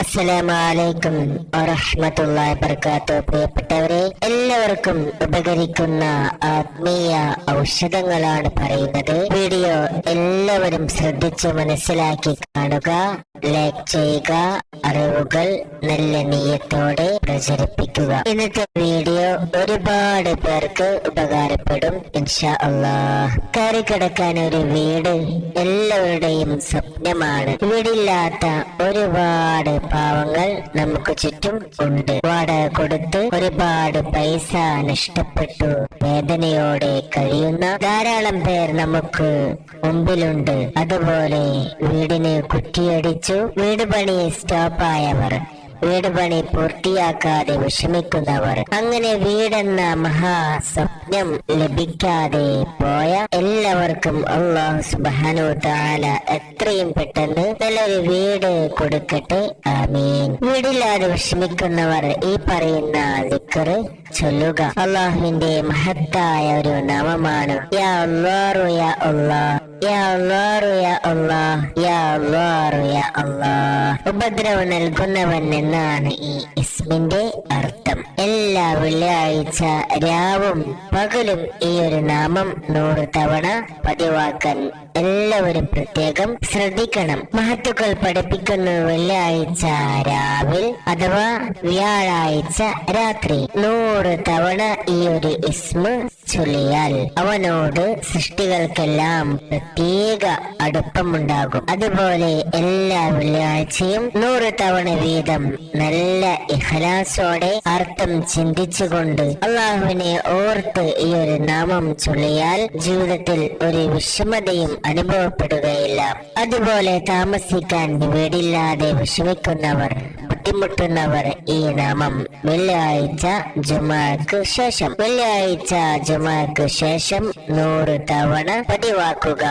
അസ്സലാമലൈക്കും വറഹ്മത്തുള്ളാഹി വർക്കാത്ത പ്രിയപ്പെട്ടവരെ എല്ലാവർക്കും ഉപകരിക്കുന്ന ആത്മീയ ഔഷധങ്ങളാണ് പറയുന്നത്. വീഡിയോ എല്ലാവരും ശ്രദ്ധിച്ച് മനസ്സിലാക്കി കാണുക ലൈക്ക് ചെയ്യുക അറിവുകൾ നല്ല നീയത്തോടെ പ്രചരിപ്പിക്കുക. ഇന്നത്തെ വീഡിയോ ഒരുപാട് പേർക്ക് ഉപകാരപ്പെടും ഇൻഷാ അള്ളാഹ് കയറി കിടക്കാൻ ഒരു വീട് എല്ലാവരുടെയും സ്വപ്നമാണ്. വീടില്ലാത്ത ഒരുപാട് പാവങ്ങൾ നമുക്ക് ചുറ്റും ഉണ്ട്. വാടക കൊടുത്ത് ഒരുപാട് പൈസ നഷ്ടപ്പെട്ടു. വേദനയോടെ കഴിയുന്ന ധാരാളം പേർ നമുക്ക് മുമ്പിലുണ്ട് അതുപോലെ വീടിന് കുറ്റിയടിച്ചു വീട് പണി സ്റ്റോപ്പായവർ. വീട് പണി പൂർത്തിയാക്കാതെ വിഷമിക്കുന്നവർ. അങ്ങനെ വീടെന്ന മഹാ സ്വപ്നം ലഭിക്കാതെ പോയ എല്ലാവർക്കും അള്ളാഹു സുബാനു താല എത്രയും പെട്ടെന്ന് നല്ലൊരു വീട് കൊടുക്കട്ടെ. ആമീൻ. വീടില്ലാതെ വിഷമിക്കുന്നവർ ഈ പറയുന്ന ദിക്കറ് ചൊല്ലുക. അള്ളാഹുവിന്റെ മഹത്തായ ഒരു നാമമാണ്. യാ അല്ലാഹു യാ അല്ലാഹ് യാ അല്ലാഹു യാ അല്ലാഹ് ഉപദ്രവം നൽകുന്നവൻ എന്നാണ് ഈ ഇസ്മിന്റെ അർത്ഥം. എല്ലാ വെള്ളിയാഴ്ച രാവും പകലും ഈ ഒരു നാമം നൂറ് തവണ പതിവാക്കാൻ എല്ലാവരും പ്രത്യേകം ശ്രദ്ധിക്കണം. മഹത്തുക്കൾ പഠിപ്പിക്കുന്ന വെള്ളിയാഴ്ച രാവിൽ അഥവാ വ്യാഴാഴ്ച രാത്രി നൂറ് തവണ ഈ ഒരു ഇസ്മ ചൊല്ലിയാൽ അവനോട് സൃഷ്ടികൾക്കെല്ലാം പ്രത്യേക അടുപ്പമുണ്ടാകും. അതുപോലെ എല്ലാ വെള്ളിയാഴ്ചയും നൂറ് തവണ വീതം നല്ല ഇഹലാസോടെ അർത്ഥം ചിന്തിച്ചുകൊണ്ട് അള്ളാഹുവിനെ ഓർത്ത് ഈ ഒരു നാമം ചൊല്ലിയാൽ ജീവിതത്തിൽ ഒരു വിഷമതയും അനുഭവപ്പെടുകയില്ല. അതുപോലെ താമസിക്കാൻ വീടില്ലാതെ വിഷമിക്കുന്നവർ ബുദ്ധിമുട്ടുന്നവർ ഈ നാമം വെള്ളിയാഴ്ച ജുമാക്ക് ശേഷം. വെള്ളിയാഴ്ച ജുമാക്ക് ശേഷം നൂറ് തവണ പതിവാക്കുക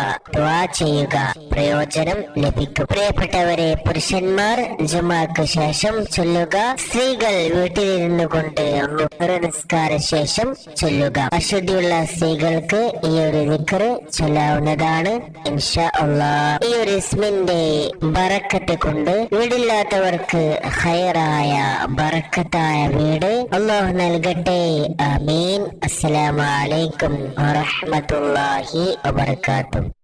ചെയ്യുക. പ്രയോജനം ലഭിക്കും. പ്രിയപ്പെട്ടവരെ പുരുഷന്മാർ ജുമാക്ക് ശേഷം ചൊല്ലുക സ്ത്രീകൾ വീട്ടിലിരുന്നു കൊണ്ട് നിസ്കാര ശേഷം ചൊല്ലുക. അശുദ്ധിയുള്ള സ്ത്രീകൾക്ക് ഈ ഒരു നിക്കറ് ചൊല്ലാവുന്നതാണ് ഇൻഷാ അള്ളാ. ഈ ഒരു ഇസ്മിന്റെ ബറക്കത്ത് കൊണ്ട് വീടില്ലാത്തവർക്ക് ഹൈറായ ബർക്കത്തായ വീട്. അള്ളാഹു നൽകട്ടെ. അമീൻ അസ്സലാമലൈക്കും വറഹ്മത്തുള്ളാഹി വബർക്കാത്തു